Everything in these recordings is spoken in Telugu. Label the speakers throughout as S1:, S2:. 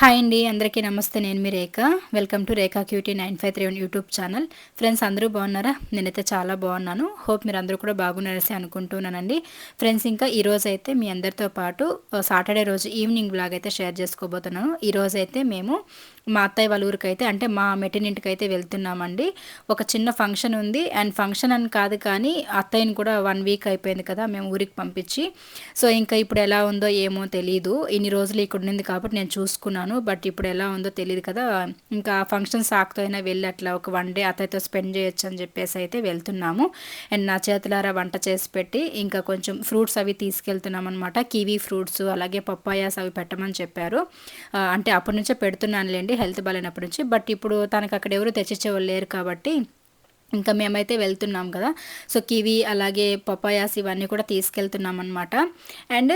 S1: హాయ్ అండి అందరికీ నమస్తే. నేను మీ Rekha. Welcome to Rekha cutie nine five three one YouTube channel. Friends అందరూ బాగున్నారా? నేనైతే చాలా బాగున్నాను. హోప్ మీరు అందరూ కూడా బాగున్నారసి అనుకుంటున్నానండి. ఫ్రెండ్స్ ఇంకా ఈ రోజు అయితే మీ అందరితో పాటు సాటర్డే రోజు ఈవినింగ్ బ్లాగ్ అయితే షేర్ చేసుకోబోతున్నాను. ఈ రోజు అయితే మేము మా అత్తయ్య వాళ్ళ ఊరికి అయితే అంటే మా మెటినింటికి అయితే వెళ్తున్నామండి. ఒక చిన్న ఫంక్షన్ ఉంది. అండ్ ఫంక్షన్ అని కాదు కానీ అత్తయ్యని కూడా వన్ వీక్ అయిపోయింది కదా మేము ఊరికి పంపించి. సో ఇంకా ఇప్పుడు ఎలా ఉందో ఏమో తెలియదు ఇన్ని రోజులు ఇక్కడ ఉంది కాబట్టి నేను చూసుకున్నాను. బట్ ఇప్పుడు ఎలా ఉందో తెలియదు కదా. ఇంకా ఫంక్షన్ సాకుతో అయినా వెళ్ళి అట్లా ఒక వన్ డే అత్తయ్యతో స్పెండ్ చేయొచ్చు అని చెప్పేసి అయితే వెళ్తున్నాము. అండ్ నా చేతులారా వంట చేసి పెట్టి ఇంకా కొంచెం ఫ్రూట్స్ అవి తీసుకెళ్తున్నాం అనమాట కివీ ఫ్రూట్స్ అలాగే పప్పాయాస్ అవి పెట్టమని చెప్పారు. అంటే అప్పటి నుంచే పెడుతున్నానులేండి. హెల్త్ బాగాలేనప్పటి నుంచి. బట్ ఇప్పుడు తనకు అక్కడ ఎవరు తెచ్చిచ్చేవాళ్ళు లేరు కాబట్టి ఇంకా మేమైతే వెళ్తున్నాం కదా. సో కివి అలాగే పపాయాస్ ఇవన్నీ కూడా తీసుకెళ్తున్నాం అనమాట అండ్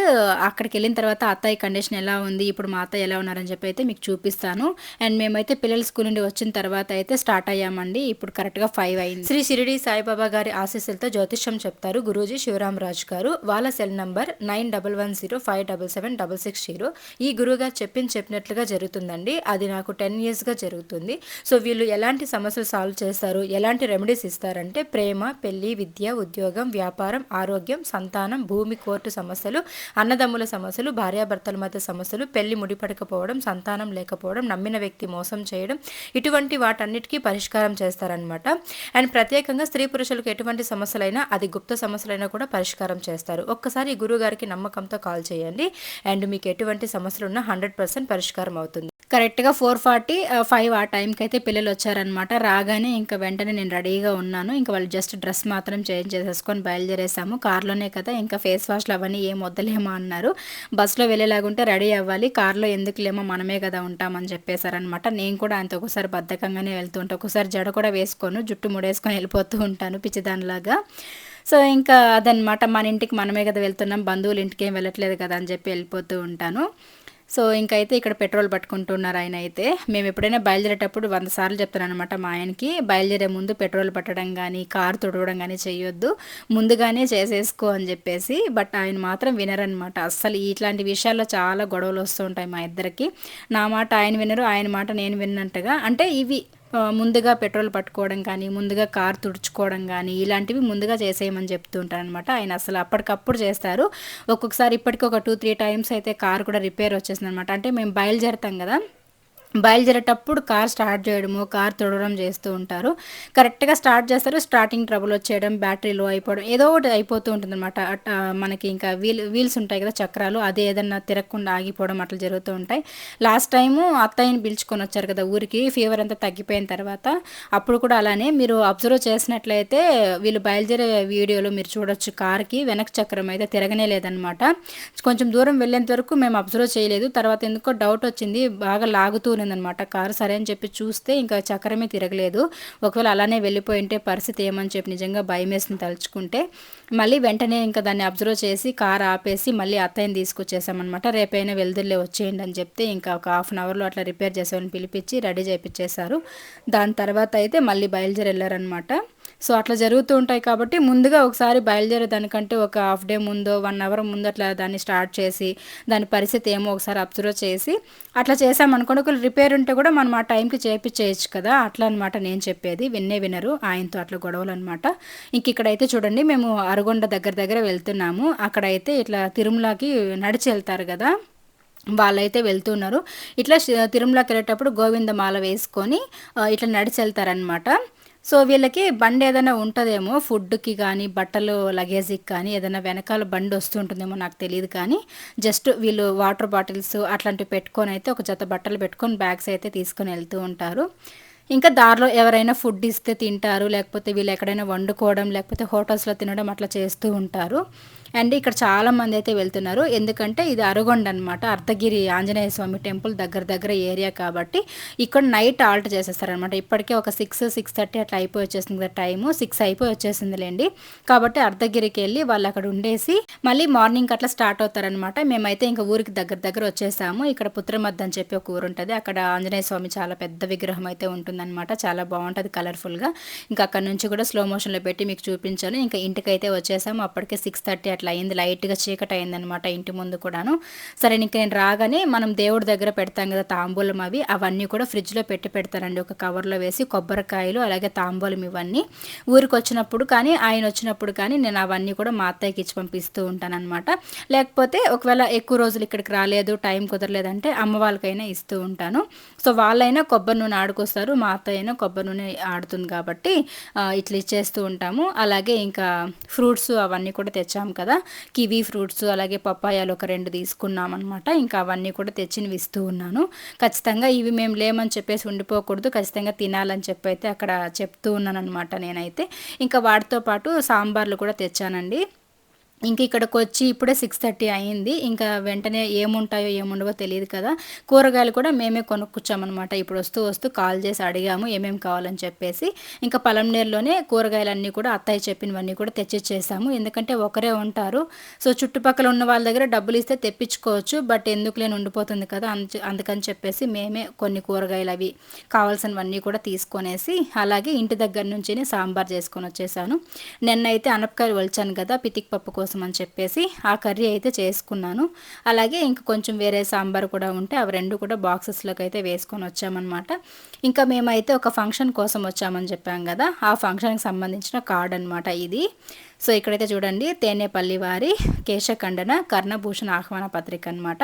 S1: అక్కడికి వెళ్ళిన తర్వాత అత్తయ్య కండిషన్ ఎలా ఉంది ఇప్పుడు మా అత్తయ్య ఎలా ఉన్నారని చెప్పి అయితే మీకు చూపిస్తాను. అండ్ మేమైతే పిల్లల స్కూల్ నుండి వచ్చిన తర్వాత అయితే స్టార్ట్ అయ్యామండి. ఇప్పుడు కరెక్ట్గా ఫైవ్ అయింది. శ్రీ షిరిడి సాయిబాబా గారి ఆశీస్సులతో జ్యోతిష్యం చెప్తారు గురూజీ శివరామరాజు గారు. వాళ్ళ cell number nine double one zero five double seven double six zero. ఈ గురువుగారు చెప్పింది చెప్పినట్లుగా జరుగుతుందండి. అది నాకు టెన్ ఇయర్స్గా జరుగుతుంది. సో వీళ్ళు ఎలాంటి సమస్యలు సాల్వ్ చేస్తారు ఎలాంటి రెమెడీస్ ఇస్తారంటే ప్రేమ పెళ్ళి విద్య ఉద్యోగం వ్యాపారం ఆరోగ్యం సంతానం భూమి కోర్టు సమస్యలు అన్నదమ్ముల సమస్యలు భార్యాభర్తల మధ్య సమస్యలు పెళ్ళి ముడిపడకపోవడం సంతానం లేకపోవడం నమ్మిన వ్యక్తి మోసం చేయడం ఇటువంటి వాటన్నిటికీ పరిష్కారం చేస్తారనమాట అండ్ ప్రత్యేకంగా స్త్రీ పురుషులకు ఎటువంటి సమస్యలైనా అది గుప్త సమస్యలైనా కూడా పరిష్కారం చేస్తారు. ఒక్కసారి గురువు గారికి నమ్మకంతో కాల్ చేయండి. అండ్ మీకు ఎటువంటి సమస్యలు ఉన్నా హండ్రెడ్ పర్సెంట్ పరిష్కారం అవుతుంది. కరెక్ట్గా ఫోర్ ఫార్టీ ఫైవ్ ఆ టైంకి అయితే పిల్లలు వచ్చారనమాట రాగానే ఇంకా వెంటనే నేను రెడీగా ఉన్నాను. ఇంకా వాళ్ళు జస్ట్ డ్రెస్ మాత్రం చేంజ్ చేసేసుకొని బయలుదేరేసాము. కార్లోనే కదా ఇంకా ఫేస్ వాష్లు అవన్నీ ఏం వద్దలేమో అన్నారు. బస్సులో వెళ్ళేలాగుంటే రెడీ అవ్వాలి. కార్లో ఎందుకులేమో మనమే కదా ఉంటామని చెప్పేశారనమాట నేను కూడా అంత ఒకసారి బద్ధకంగానే వెళ్తూ ఉంటాను ఒకసారి జడ కూడా వేసుకోను జుట్టు ముడేసుకొని వెళ్ళిపోతూ ఉంటాను పిచ్చిదానిలాగా. సో ఇంకా అదనమాట మన ఇంటికి మనమే కదా వెళ్తున్నాం. బంధువుల ఇంటికి ఏం వెళ్ళట్లేదు కదా అని చెప్పి వెళ్ళిపోతూ ఉంటాను. సో ఇంకైతే ఇక్కడ పెట్రోల్ పట్టుకుంటున్నారు ఆయన అయితే. మేము ఎప్పుడైనా బయలుదేరేటప్పుడు వంద సార్లు చెప్తాను అనమాట మా ఆయనకి బయలుదేరే ముందు పెట్రోల్ పట్టడం కానీ కారు తుడవడం కానీ చేయొద్దు ముందుగానే చేసేసుకో అని చెప్పేసి. బట్ ఆయన మాత్రం వినరనమాట అస్సలు ఇట్లాంటి విషయాల్లో చాలా గొడవలు వస్తూ ఉంటాయి మా ఇద్దరికి. నా మాట ఆయన వినరు ఆయన మాట నేను విన్నట్టుగా అంటే ఇవి ముందుగా పెట్రోల్ పట్టుకోవడం కానీ ముందుగా కార్ తుడుచుకోవడం కానీ ఇలాంటివి ముందుగా చేసేయమని చెప్తూ ఉంటారు అనమాట ఆయన అసలు అప్పటికప్పుడు చేస్తారు. ఒక్కొక్కసారి ఇప్పటికొక ఒక టూ త్రీ టైమ్స్ అయితే కార్ కూడా రిపేర్ వచ్చేసింది అనమాట అంటే మేము బయలుదేరుతాం కదా బయలుదేరేటప్పుడు కార్ స్టార్ట్ చేయడము కార్ తొడవడం చేస్తూ ఉంటారు. కరెక్ట్గా స్టార్ట్ చేస్తారు. స్టార్టింగ్ ట్రబుల్ వచ్చేయడం బ్యాటరీ లో అయిపోవడం ఏదో ఒకటి అయిపోతూ ఉంటుంది అనమాట మనకి ఇంకా వీల్ వీల్స్ ఉంటాయి కదా చక్రాలు అది ఏదన్నా తిరగకుండా ఆగిపోవడం అట్లా జరుగుతూ ఉంటాయి. లాస్ట్ టైము అత్తయ్యని పిలుచుకొని వచ్చారు కదా ఊరికి ఫీవర్ అంతా తగ్గిపోయిన తర్వాత. అప్పుడు కూడా అలానే మీరు అబ్జర్వ్ చేసినట్లయితే వీళ్ళు బయలుదేరే వీడియోలో మీరు చూడొచ్చు. కార్కి వెనక చక్రం అయితే తిరగనే లేదనమాట కొంచెం దూరం వెళ్ళేంత వరకు మేము అబ్జర్వ్ చేయలేదు. తర్వాత ఎందుకో డౌట్ వచ్చింది బాగా లాగుతూ అనమాట కారు సరే అని చెప్పి చూస్తే ఇంకా చక్రమే తిరగలేదు. ఒకవేళ అలానే వెళ్ళిపోయి ఉంటే పరిస్థితి ఏమని చెప్పి నిజంగా భయం వేసింది తలుచుకుంటే. మళ్ళీ వెంటనే ఇంకా దాన్ని అబ్జర్వ్ చేసి కార్ ఆపేసి మళ్ళీ అత్తయ్యని తీసుకొచ్చేసామన్నమాట. రేపైనా వెళ్తుర్లే వచ్చేయండి అని చెప్తే ఇంకా ఒక హాఫ్ అన్ అవర్లో అట్లా రిపేర్ చేసామని పిలిపించి రెడీ చేయించేశారు దాని తర్వాత అయితే మళ్ళీ బయలుదేరి వెళ్ళారనమాట సో అట్లా జరుగుతూ ఉంటాయి కాబట్టి ముందుగా ఒకసారి బయలుదేరే దానికంటే ఒక హాఫ్ డే ముందో వన్ అవర్ ముందు అట్లా దాన్ని స్టార్ట్ చేసి దాని పరిస్థితి ఏమో ఒకసారి అబ్జర్వ్ చేసి అట్లా చేసామనుకోండి ఒకరు రిపేర్ ఉంటే కూడా మనం ఆ టైంకి చేపించేయచ్చు కదా అట్లా అనమాట నేను చెప్పేది. విన్నే వినరు ఆయనతో అట్లా గొడవలు అనమాట ఇంక ఇక్కడైతే చూడండి మేము అరగొండ దగ్గర దగ్గర వెళ్తున్నాము. అక్కడైతే ఇట్లా తిరుమలకి నడిచి వెళ్తారు కదా వాళ్ళైతే వెళ్తున్నారు. ఇట్లా తిరుమలకి వెళ్ళేటప్పుడు గోవిందమాల వేసుకొని ఇట్లా నడిచి వెళ్తారనమాట సో వీళ్ళకి బండి ఏదైనా ఉంటుందేమో ఫుడ్కి కానీ బట్టలు లగేజీకి కానీ ఏదైనా వెనకాల బండి వస్తుంటుందేమో నాకు తెలియదు కానీ జస్ట్ వీళ్ళు వాటర్ బాటిల్స్ అట్లాంటివి పెట్టుకొని అయితే ఒక జత బట్టలు పెట్టుకొని బ్యాగ్స్ అయితే తీసుకొని వెళ్తూ ఉంటారు. ఇంకా దారిలో ఎవరైనా ఫుడ్ ఇస్తే తింటారు లేకపోతే వీళ్ళు ఎక్కడైనా వండుకోవడం లేకపోతే హోటల్స్లో తినడం అట్లా చేస్తూ ఉంటారు. అండ్ ఇక్కడ చాలా మంది అయితే వెళ్తున్నారు. ఎందుకంటే ఇది అరగొండ అనమాట అర్ధగిరి ఆంజనేయ స్వామి టెంపుల్ దగ్గర దగ్గర ఏరియా కాబట్టి ఇక్కడ నైట్ ఆల్ట్ చేసేస్తారనమాట ఇప్పటికే ఒక సిక్స్ సిక్స్ థర్టీ అట్లా అయిపోయి వచ్చేసింది కదా టైము. సిక్స్ అయిపోయి వచ్చేసిందిలేండి. కాబట్టి అర్ధగిరికి వెళ్ళి వాళ్ళు అక్కడ ఉండేసి మళ్ళీ మార్నింగ్ అట్లా స్టార్ట్ అవుతారనమాట మేమైతే ఇంకా ఊరికి దగ్గర దగ్గర వచ్చేసాము. ఇక్కడ పుత్రమద్ద అని చెప్పి ఒక ఊరు ఉంటుంది. అక్కడ ఆంజనేయ స్వామి చాలా పెద్ద విగ్రహం అయితే ఉంటుందన్నమాట. చాలా బాగుంటుంది కలర్ఫుల్గా ఇంకా అక్కడ నుంచి కూడా స్లో మోషన్లో పెట్టి మీకు చూపించాను. ఇంకా ఇంటికైతే వచ్చేసాము. అప్పటికే సిక్స్ థర్టీ అట్లా ఇట్లా అయింది లైట్గా చీకటి అయిందనమాట ఇంటి ముందు కూడాను. సరే ఇంక నేను రాగానే మనం దేవుడి దగ్గర పెడతాం కదా తాంబూలం అవి అవన్నీ కూడా ఫ్రిడ్జ్లో పెట్టి పెడతానండి. ఒక కవర్లో వేసి కొబ్బరికాయలు అలాగే తాంబూలం ఇవన్నీ ఊరికి వచ్చినప్పుడు కానీ ఆయన వచ్చినప్పుడు కానీ నేను అవన్నీ కూడా మా అత్తయ్యకి ఇచ్చి పంపిస్తూ ఉంటాను అనమాట లేకపోతే ఒకవేళ ఎక్కువ రోజులు ఇక్కడికి రాలేదు టైం కుదరలేదంటే అమ్మ వాళ్ళకైనా ఇస్తూ ఉంటాను. సో వాళ్ళైనా కొబ్బరి నూనె ఆడుకొస్తారు మా అత్తయ్య అయినా కొబ్బరి నూనె ఆడుతుంది కాబట్టి ఇట్లా ఇచ్చేస్తూ ఉంటాము. అలాగే ఇంకా ఫ్రూట్స్ అవన్నీ కూడా తెచ్చాము కదా కివీ ఫ్రూట్స్ అలాగే పప్పాయాలు ఒక రెండు తీసుకున్నాం అనమాట ఇంకా అవన్నీ కూడా తెచ్చినవి ఇస్తూ ఉన్నాను. ఖచ్చితంగా ఇవి మేము లేమని చెప్పేసి ఉండిపోకూడదు. ఖచ్చితంగా తినాలని చెప్పి అయితే అక్కడ చెప్తూ ఉన్నాను అనమాట నేనైతే. ఇంకా వాటితో పాటు సాంబార్లు కూడా తెచ్చానండి. ఇంక ఇక్కడికి వచ్చి ఇప్పుడే సిక్స్ థర్టీ అయింది. ఇంకా వెంటనే ఏముంటాయో ఏముండవో తెలియదు కదా. కూరగాయలు కూడా మేమే కొనుక్కొచ్చామన్నమాట. ఇప్పుడు వస్తూ వస్తూ కాల్ చేసి అడిగాము ఏమేమి కావాలని చెప్పేసి. ఇంకా పలంనేరులోనే కూరగాయలన్నీ కూడా అత్తయ్య చెప్పినవన్నీ కూడా తెచ్చిచ్చేసాము. ఎందుకంటే ఒకరే ఉంటారు. సో చుట్టుపక్కల ఉన్న వాళ్ళ దగ్గర డబ్బులు ఇస్తే తెప్పించుకోవచ్చు. బట్ ఎందుకు లేని ఉండిపోతుంది కదా. అందుకని చెప్పేసి మేమే కొన్ని కూరగాయలు అవి కావాల్సినవన్నీ కూడా తీసుకొనేసి అలాగే ఇంటి దగ్గర నుంచే సాంబార్ చేసుకొని వచ్చేసాను. నిన్నైతే అనపకాయలు వలిచాను కదా పితిక్ పప్పు కోసం కోసం అని చెప్పేసి ఆ కర్రీ అయితే చేసుకున్నాను. అలాగే ఇంక కొంచెం వేరే సాంబార్ కూడా ఉంటే అవి రెండు కూడా బాక్సెస్లోకి అయితే వేసుకొని వచ్చామన్నమాట. ఇంకా మేమైతే ఒక ఫంక్షన్ కోసం వచ్చామని చెప్పాం కదా. ఆ ఫంక్షన్కి సంబంధించిన కార్డ్ అనమాట ఇది. సో ఇక్కడైతే చూడండి తేనేపల్లి వారి కేశఖండన కర్ణభూషణ ఆహ్వాన పత్రిక అనమాట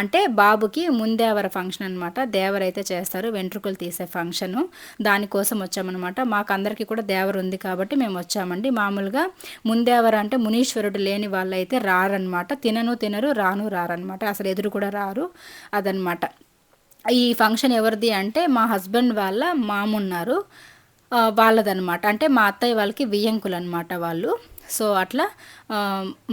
S1: అంటే బాబుకి ముందేవర ఫంక్షన్ అనమాట దేవరైతే చేస్తారు వెంట్రుకలు తీసే ఫంక్షను దానికోసం వచ్చామన్నమాట. మాకు అందరికీ కూడా దేవర ఉంది కాబట్టి మేము వచ్చామండి. మామూలుగా ముందేవర అంటే మునీశ్వరుడు లేని వాళ్ళు అయితే రారనమాట తినను తినరు రాను రారనమాట అసలు ఎదురు కూడా రారు అదనమాట ఈ ఫంక్షన్ ఎవరిది అంటే మా హస్బెండ్ వాళ్ళ మామున్నారు వాళ్ళదనమాట అంటే మా అత్తయ్య వాళ్ళకి వియ్యంకులు అనమాట వాళ్ళు. సో అట్లా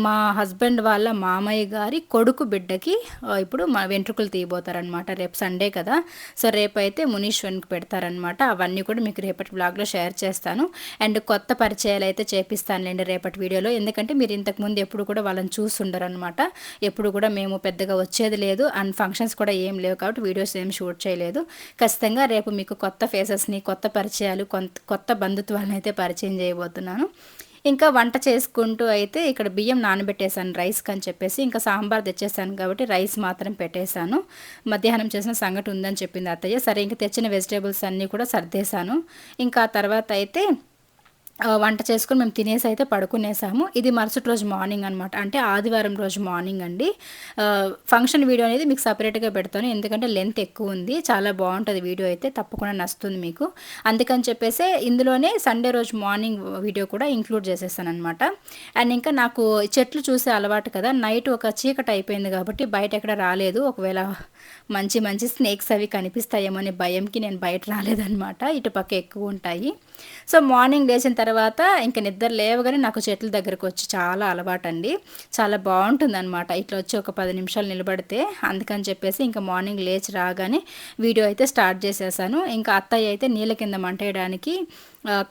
S1: మా హస్బెండ్ వాళ్ళ మామయ్య గారి కొడుకు బిడ్డకి ఇప్పుడు మా వెంట్రుకలు తీయబోతారనమాట రేపు సండే కదా. సో రేపు అయితే మునీశ్వన్కి పెడతారనమాట అవన్నీ కూడా మీకు రేపటి బ్లాగ్లో షేర్ చేస్తాను. అండ్ కొత్త పరిచయాలు అయితే చేపిస్తానులేండి రేపటి వీడియోలో. ఎందుకంటే మీరు ఇంతకుముందు ఎప్పుడు కూడా వాళ్ళని చూస్తుండరు అనమాట ఎప్పుడు కూడా మేము పెద్దగా వచ్చేది లేదు. అండ్ ఫంక్షన్స్ కూడా ఏం లేవు కాబట్టి వీడియోస్ ఏం షూట్ చేయలేదు. ఖచ్చితంగా రేపు మీకు కొత్త ఫేసెస్ని కొత్త పరిచయాలు కొత్త బంధుత్వాలను అయితే పరిచయం చేయబోతున్నాను. ఇంకా వంట చేసుకుంటూ అయితే ఇక్కడ బియ్యం నానబెట్టేశాను రైస్కి అని చెప్పేసి. ఇంకా సాంబార్ తెచ్చేసాను కాబట్టి రైస్ మాత్రం పెట్టేశాను. మధ్యాహ్నం చేసిన సంగటి ఉందని చెప్పింది అత్తయ్య. సరే ఇంకా తెచ్చిన వెజిటేబుల్స్ అన్నీ కూడా సర్దేశాను. ఇంకా తర్వాత అయితే వంట చేసుకుని మేము తినేసి అయితే పడుకునేసాము. ఇది మరుసటి రోజు మార్నింగ్ అనమాట అంటే ఆదివారం రోజు మార్నింగ్ అండి. ఫంక్షన్ వీడియో అనేది మీకు సపరేట్గా పెడతాను. ఎందుకంటే లెంత్ ఎక్కువ ఉంది. చాలా బాగుంటుంది వీడియో అయితే. తప్పకుండా నచ్చుతుంది మీకు. అందుకని చెప్పేసి ఇందులోనే సండే రోజు మార్నింగ్ వీడియో కూడా ఇంక్లూడ్ చేసేసానమాట అనమాట అండ్ ఇంకా నాకు చెట్లు చూసే అలవాటు కదా. నైట్ ఒక చీకటి అయిపోయింది కాబట్టి బయట ఎక్కడ రాలేదు. ఒకవేళ మంచి మంచి స్నేక్స్ అవి కనిపిస్తాయేమో అనే భయంకి నేను బయట రాలేదనమాట ఇటుపక్క ఎక్కువ ఉంటాయి. సో మార్నింగ్ లేచిన తర్వాత తర్వాత ఇంకా నిద్ర లేవగానే నాకు చెట్ల దగ్గరకు వచ్చి చాలా అలవాటు అండి చాలా బాగుంటుంది అనమాట ఇట్లా వచ్చి ఒక పది నిమిషాలు నిలబడితే అందుకని చెప్పేసి ఇంకా మార్నింగ్ లేచి రాగానే వీడియో అయితే స్టార్ట్ చేసేసాను. ఇంకా అత్తయ్య అయితే నీళ్ళ కింద మంటేయడానికి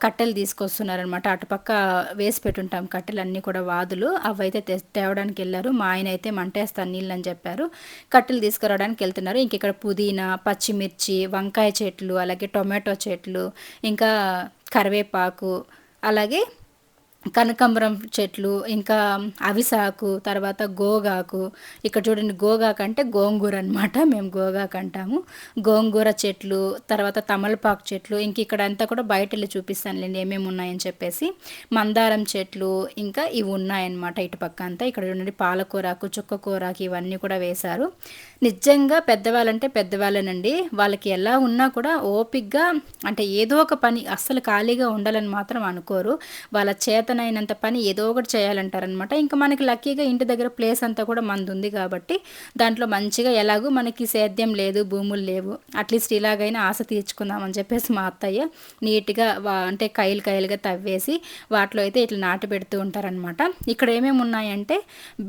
S1: కట్టెలు తీసుకొస్తున్నారనమాట అటుపక్క వేసి పెట్టుంటాం కట్టెలు అన్నీ కూడా వాదులు. అవి అయితే తేవడానికి వెళ్ళారు. మా ఆయన అయితే మంటేస్తాను నీళ్ళు అని చెప్పారు. కట్టెలు తీసుకురావడానికి వెళ్తున్నారు. ఇంక ఇక్కడ పుదీనా పచ్చిమిర్చి వంకాయ చెట్లు అలాగే టొమాటో చెట్లు ఇంకా కరివేపాకు అలాగే కనకాంబరం చెట్లు ఇంకా అవిసాకు తర్వాత గోగాకు. ఇక్కడ చూడండి గోగాకు అంటే గోంగూర అనమాట మేము గోగాకు అంటాము. గోంగూర చెట్లు తర్వాత తమలపాకు చెట్లు. ఇంక ఇక్కడ అంతా కూడా బయట వెళ్ళి చూపిస్తానులేండి ఏమేమి ఉన్నాయని చెప్పేసి. మందారం చెట్లు ఇంకా ఇవి ఉన్నాయన్నమాట ఇటు పక్క అంతా. ఇక్కడ చూడండి పాలకూరాకు చుక్కకూరాకు ఇవన్నీ కూడా వేశారు. నిజంగా పెద్దవాళ్ళంటే పెద్దవాళ్ళనండి. వాళ్ళకి ఎలా ఉన్నా కూడా ఓపిక్గా అంటే ఏదో ఒక పని అస్సలు ఖాళీగా ఉండాలని మాత్రం అనుకోరు. వాళ్ళ చేత చేతనైనంత పని ఏదో ఒకటి చేయాలంటారనమాట. ఇంకా మనకి లక్కీగా ఇంటి దగ్గర ప్లేస్ అంతా కూడా మంది ఉంది కాబట్టి దాంట్లో మంచిగా ఎలాగూ మనకి సేద్యం లేదు భూములు లేవు. అట్లీస్ట్ ఇలాగైనా ఆశ తీర్చుకుందామని చెప్పేసి మా అత్తయ్య నీట్గా అంటే కైలు కైలుగా తవ్వేసి వాటిలో అయితే ఇట్లా నాటు పెడుతూ ఉంటారనమాట. ఇక్కడ ఏమేమి ఉన్నాయంటే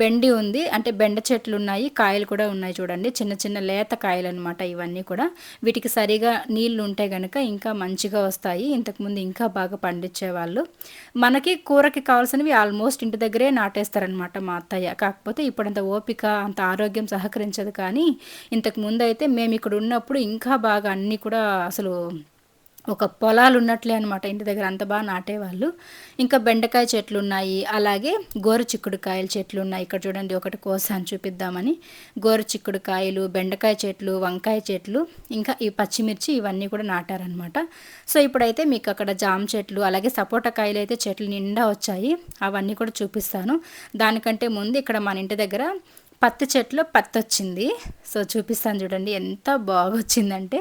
S1: బెండి ఉంది అంటే బెండ చెట్లు ఉన్నాయి కాయలు కూడా ఉన్నాయి చూడండి. చిన్న చిన్న లేత కాయలు అనమాట ఇవన్నీ కూడా. వీటికి సరిగా నీళ్ళు ఉంటే కనుక ఇంకా మంచిగా వస్తాయి. ఇంతకుముందు ఇంకా బాగా పండించేవాళ్ళు. మనకి కూరకి కావాల్సినవి ఆల్మోస్ట్ ఇంటి దగ్గరే నాటేస్తారనమాట మా అత్తయ్య. కాకపోతే ఇప్పుడు అంత ఓపిక అంత ఆరోగ్యం సహకరించదు కానీ ఇంతకు ముందు అయితే మేము ఇక్కడ ఉన్నప్పుడు ఇంకా బాగా అన్నీ కూడా అసలు ఒక పొలాలు ఉన్నట్లే అనమాట ఇంటి దగ్గర అంత బాగా నాటేవాళ్ళు ఇంకా బెండకాయ చెట్లు ఉన్నాయి అలాగే గోరు చిక్కుడుకాయల చెట్లు ఉన్నాయి. ఇక్కడ చూడండి ఒకటి కోసాను చూపిద్దామని. గోరు చిక్కుడుకాయలు బెండకాయ చెట్లు వంకాయ చెట్లు ఇంకా ఈ పచ్చిమిర్చి ఇవన్నీ కూడా నాటారనమాట సో ఇప్పుడైతే మీకు అక్కడ జామ చెట్లు అలాగే సపోటా కాయలు అయితే చెట్లు నిండా వచ్చాయి. అవన్నీ కూడా చూపిస్తాను. దానికంటే ముందు ఇక్కడ మన ఇంటి దగ్గర పత్తి చెట్లు పత్తి వచ్చింది సో చూపిస్తాను చూడండి ఎంత బాగొచ్చిందంటే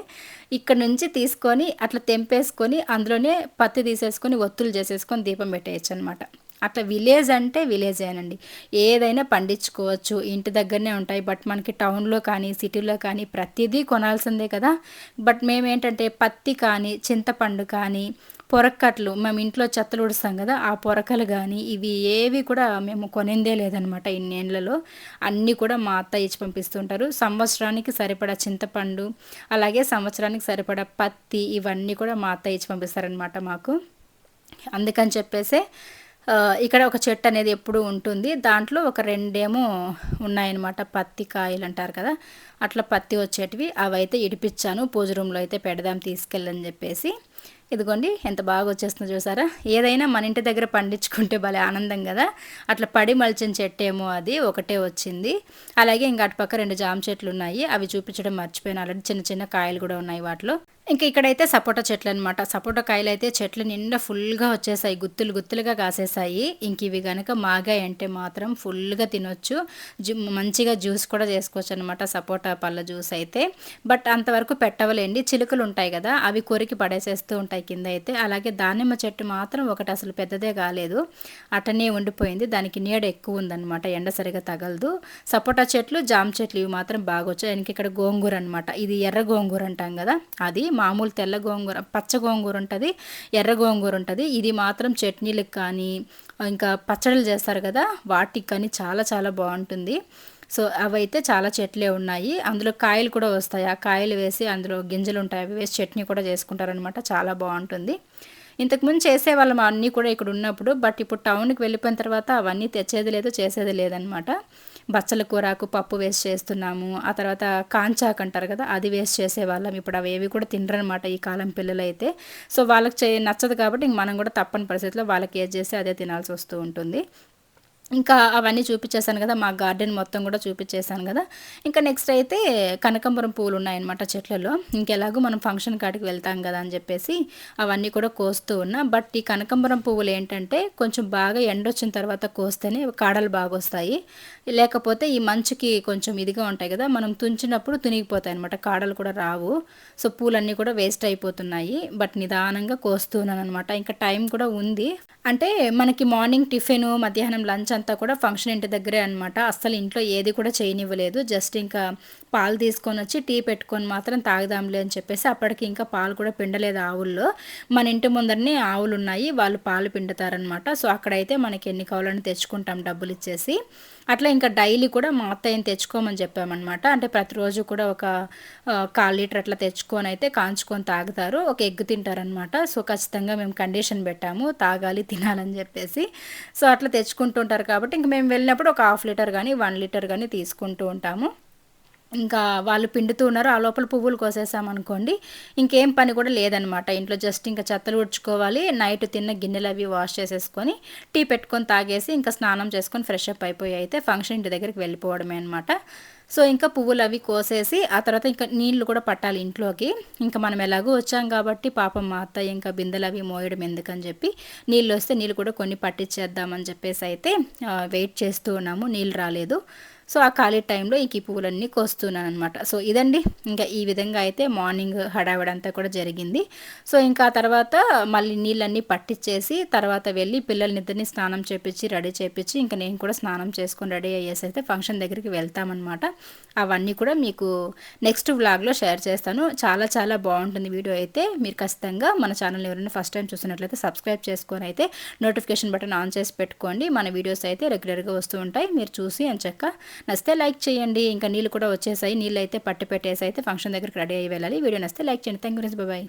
S1: ఇక్కడ నుంచి తీసుకొని అట్లా తెంపేసుకొని అందులోనే పత్తి తీసేసుకొని ఒత్తులు చేసేసుకొని దీపం పెట్టేయచ్చు అనమాట అట్లా విలేజ్ అంటే విలేజేనండి ఏదైనా పండించుకోవచ్చు. ఇంటి దగ్గరనే ఉంటాయి. బట్ మనకి టౌన్లో కానీ సిటీలో కానీ ప్రతిదీ కొనాల్సిందే కదా. బట్ మేమేంటంటే పత్తి కానీ చింతపండు కానీ పొరక్కట్లు మేము ఇంట్లో చెత్తలు ఉడుస్తాం కదా ఆ పొరకలు కానీ ఇవి ఏవి కూడా మేము కొనిందే లేదనమాట ఇన్నేళ్ళలో. అన్నీ కూడా మా అత్త ఇచ్చి పంపిస్తుంటారు. సంవత్సరానికి సరిపడా చింతపండు అలాగే సంవత్సరానికి సరిపడా పత్తి ఇవన్నీ కూడా మా అత్త ఇచ్చి పంపిస్తారనమాట మాకు. అందుకని చెప్పేసే ఇక్కడ ఒక చెట్టు అనేది ఎప్పుడు ఉంటుంది. దాంట్లో ఒక రెండేమో ఉన్నాయన్నమాట పత్తి కాయలు అంటారు కదా అట్లా పత్తి వచ్చేటివి. అవైతే ఇడిపించాను పూజ రూమ్లో అయితే పెడదాం తీసుకెళ్ళని చెప్పేసి. ఇదిగోండి ఎంత బాగా వచ్చేస్తుందో చూసారా? ఏదైనా మన ఇంటి దగ్గర పండించుకుంటే భలే ఆనందం కదా. అట్లా పడి మలిచిన ఏమో అది ఒకటే వచ్చింది. అలాగే ఇంకా అటుపక్క రెండు జామ చెట్లు ఉన్నాయి. అవి చూపించడం మర్చిపోయిన. ఆల్రెడీ చిన్న చిన్న కాయలు కూడా ఉన్నాయి వాటిలో. ఇంకా ఇక్కడైతే సపోటా చెట్లు అనమాట సపోటా కాయలు అయితే చెట్లు నిండా ఫుల్గా వచ్చేసాయి. గుత్తులు గుత్తులుగా కాసేసాయి. ఇంక ఇవి కనుక మాగాయి అంటే మాత్రం ఫుల్గా తినొచ్చు. మంచిగా జ్యూస్ కూడా చేసుకోవచ్చు అనమాట సపోటా పళ్ళ జ్యూస్ అయితే. బట్ అంతవరకు పెట్టవలేండి. చిలుకలు ఉంటాయి కదా అవి కొరికి పడేసేస్తూ ఉంటాయి కింద అయితే అలాగే దానిమ్మ చెట్టు మాత్రం ఒకటి అసలు పెద్దదే కాలేదు. అటనే ఉండిపోయింది. దానికి నీడ ఎక్కువ ఉందన్నమాట ఎండ సరిగా తగలదు. సపోటా చెట్లు జామ చెట్లు ఇవి మాత్రం బాగా వచ్చాయి ఇంక ఇక్కడ గోంగూర అనమాట. ఇది ఎర్ర గోంగూర అంటాం కదా అది. మామూలు తెల్ల గోంగూర పచ్చ గోంగూర ఉంటుంది ఎర్ర గోంగూర ఉంటుంది. ఇది మాత్రం చట్నీలకు కానీ ఇంకా పచ్చడిలు చేస్తారు కదా వాటికి కానీ చాలా చాలా బాగుంటుంది. సో అవైతే చాలా చెట్లే ఉన్నాయి. అందులో కాయలు కూడా వస్తాయి. ఆ కాయలు వేసి అందులో గింజలు ఉంటాయి. అవి వేసి చట్నీ కూడా చేసుకుంటారనమాట చాలా బాగుంటుంది. ఇంతకుముందు చేసేవాళ్ళం అన్నీ కూడా ఇక్కడ ఉన్నప్పుడు బట్ ఇప్పుడు టౌన్కి వెళ్ళిపోయిన తర్వాత అవన్నీ తెచ్చేది లేదు చేసేది లేదనమాట బచ్చల కూరాకు పప్పు వేస్ట్ చేస్తున్నాము. ఆ తర్వాత కాంచాక్ అంటారు కదా అది వేస్ట్ చేసేవాళ్ళం. ఇప్పుడు అవి ఏవి కూడా తినరనమాట ఈ కాలం పిల్లలు అయితే సో వాళ్ళకి చే నచ్చదు కాబట్టి మనం కూడా తప్పని పరిస్థితిలో వాళ్ళకి ఏది చేస్తే అదే తినాల్సి వస్తూ ఉంటుంది. ఇంకా అవన్నీ చూపించేశాను కదా మా గార్డెన్ మొత్తం కూడా చూపించేశాను కదా. ఇంకా నెక్స్ట్ అయితే కనకంబరం పూలు ఉన్నాయన్నమాట చెట్లలో. ఇంకెలాగో మనం ఫంక్షన్ కాడికి వెళ్తాం కదా అని చెప్పేసి అవన్నీ కూడా కోస్తూ ఉన్నా. బట్ ఈ కనకంబరం పువ్వులు ఏంటంటే కొంచెం బాగా ఎండ వచ్చిన తర్వాత కోస్తేనే కాడలు బాగా వస్తాయి లేకపోతే ఈ మంచుకి కొంచెం ఇదిగా ఉంటాయి కదా మనం తుంచినప్పుడు తునిగిపోతాయి అనమాట కాడలు కూడా రావు. సో పూలన్నీ కూడా వేస్ట్ అయిపోతున్నాయి. బట్ నిదానంగా కోస్తున్నాను అనమాట ఇంకా టైం కూడా ఉంది. అంటే మనకి మార్నింగ్ టిఫిన్ మధ్యాహ్నం లంచ్ అంతా కూడా ఫంక్షన్ ఇంటి దగ్గరే అనమాట అస్సలు ఇంట్లో ఏది కూడా చేయనివ్వలేదు. జస్ట్ ఇంకా పాలు తీసుకొని వచ్చి టీ పెట్టుకొని మాత్రం తాగుదాంలే అని చెప్పేసి అప్పటికి ఇంకా పాలు కూడా పిండలేదు ఆవుల్లో మన ఇంటి ముందరనే ఆవులు ఉన్నాయి. వాళ్ళు పాలు పిండుతారనమాట సో అక్కడైతే మనకి ఎన్ని కావాలని తెచ్చుకుంటాం డబ్బులు ఇచ్చేసి. అట్లా ఇంకా డైలీ కూడా మా అత్తయ్యని తెచ్చుకోమని చెప్పామన్నమాట. అంటే ప్రతిరోజు కూడా ఒక కాల్ లీటర్ అట్లా తెచ్చుకొని అయితే కాంచుకొని తాగుతారు. ఒక ఎగ్ తింటారనమాట సో ఖచ్చితంగా మేము కండిషన్ పెట్టాము. తాగాలి తినాలని చెప్పేసి. సో అట్లా తెచ్చుకుంటుంటారు కాబట్టి ఇంక మేము వెళ్ళినప్పుడు ఒక హాఫ్ లీటర్ కానీ వన్ లీటర్ కానీ తీసుకుంటూ ఉంటాము. ఇంకా వాళ్ళు పిండుతూ ఉన్నారు ఆ లోపల పువ్వులు కోసేసామనుకోండి ఇంకేం పని కూడా లేదనమాట. ఇంట్లో జస్ట్ ఇంకా చెత్తలు ఉడ్చుకోవాలి నైట్ తిన్న గిన్నెలు అవి వాష్ చేసేసుకొని టీ పెట్టుకొని తాగేసి ఇంకా స్నానం చేసుకొని ఫ్రెష్ అప్ అయిపోయి అయితే ఫంక్షన్ ఇంటి దగ్గరికి వెళ్ళిపోవడమే అనమాట సో ఇంకా పువ్వులు అవి కోసేసి ఆ తర్వాత ఇంకా నీళ్ళు కూడా పట్టాలి ఇంట్లోకి. ఇంకా మనం ఎలాగో వచ్చాం కాబట్టి పాపం మా అత్త ఇంకా బిందెలు అవి మోయడం ఎందుకని చెప్పి నీళ్ళు వస్తే నీళ్ళు కూడా కొన్ని పట్టించేద్దామని చెప్పేసి అయితే వెయిట్ చేస్తూ ఉన్నాము. నీళ్ళు రాలేదు. సో ఆ ఖాళీ టైంలో ఇంక ఈ పువ్వులన్నీ కోస్తున్నాను అనమాట సో ఇదండి ఇంకా ఈ విధంగా అయితే మార్నింగ్ హడావిడంతా కూడా జరిగింది. సో ఇంకా తర్వాత మళ్ళీ నీళ్ళన్నీ పట్టించేసి తర్వాత వెళ్ళి పిల్లల్నిద్దరిని స్నానం చేపించి రెడీ చేపించి ఇంకా నేను కూడా స్నానం చేసుకొని రెడీ అయ్యేసి అయితే ఫంక్షన్ దగ్గరికి వెళ్తామన్నమాట. అవన్నీ కూడా మీకు నెక్స్ట్ వ్లాగ్లో షేర్ చేస్తాను. చాలా చాలా బాగుంటుంది వీడియో అయితే. మీరు ఖచ్చితంగా మన ఛానల్ ఎవరైనా ఫస్ట్ టైం చూసినట్లయితే సబ్స్క్రైబ్ చేసుకొని అయితే నోటిఫికేషన్ బటన్ ఆన్ చేసి పెట్టుకోండి. మన వీడియోస్ అయితే రెగ్యులర్గా వస్తూ ఉంటాయి. మీరు చూసి అని చెక్క నస్తే లైక్ చేయండి. ఇంకా నీళ్ళు కూడా వచ్చేసాయి. నీళ్ళు అయితే పట్టు పెట్టేసి అయితే ఫంక్షన్ దగ్గరికి రెడీ అయ్యి వెళ్ళాలి. వీడియో నచ్చితే లైక్ చేయండి. Thank you bye.